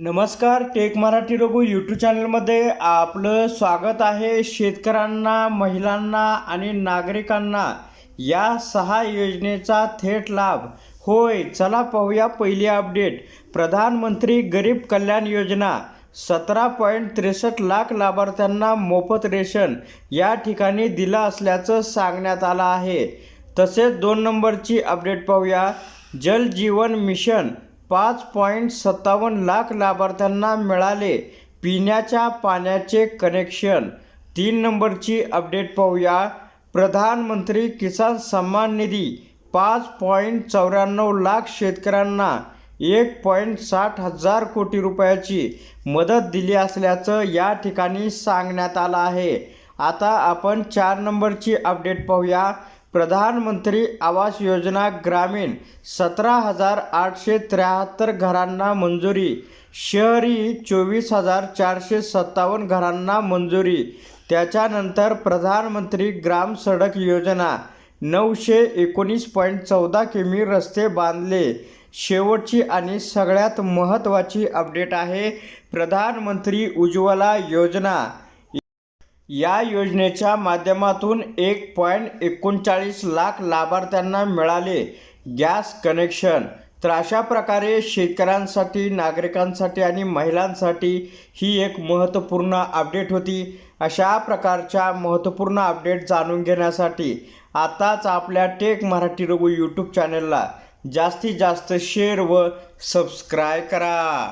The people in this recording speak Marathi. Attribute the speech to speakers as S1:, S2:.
S1: नमस्कार टेक मराठी रघु यूट्यूब चॅनलमध्ये आपलं स्वागत आहे. शेतकऱ्यांना महिलांना आणि नागरिकांना या सहा योजनेचा थेट लाभ. होय चला पाहूया पहिली अपडेट प्रधानमंत्री गरीब कल्याण योजना. सतरा पॉईंट त्रेसष्ट लाख लाभार्थ्यांना मोफत रेशन या ठिकाणी दिलं असल्याचं सांगण्यात आलं आहे. तसेच दोन नंबरची अपडेट पाहूया. जल जीवन मिशन. पाच पॉईंट सत्तावन्न लाख लाभार्थ्यांना मिळाले. पिण्याच्या पाण्याचे कनेक्शन. तीन नंबरची अपडेट पाहूया. प्रधानमंत्री किसान सन्मान निधी. पाच पॉईंट चौऱ्याण्णव लाख शेतकऱ्यांना एक पॉईंट साठ हजार कोटी रुपयाची मदत दिली असल्याचं या ठिकाणी सांगण्यात आलं आहे. आता आपण चार नंबरची अपडेट पाहूया. प्रधानमंत्री आवास योजना ग्रामीण सतरा हजार आठशे त्र्याहत्तर घरांना मंजुरी. शहरी चोवीस हजार चारशे सत्तावन्न घरांना मंजुरी. त्याच्यानंतर प्रधानमंत्री ग्राम सडक योजना. नऊशे एकोणीस पॉईंट चौदा किमी रस्ते बांधले. शेवटची आणि सगळ्यात महत्त्वाची अपडेट आहे प्रधानमंत्री उज्ज्वला योजना. या योजनेच्या माध्यमातून एक पॉईंट एकोणचाळीस लाख लाभार्थ्यांना मिळाले. Gas connection. तर अशा प्रकारे शेतकऱ्यांसाठी नागरिकांसाठी आणि महिलांसाठी ही एक महत्त्वपूर्ण अपडेट होती. अशा प्रकारच्या महत्त्वपूर्ण अपडेट जाणून घेण्यासाठी आताच आपल्या टेक मराठी रघु यूट्यूब चॅनलला जास्तीत जास्त शेअर व सबस्क्राय करा.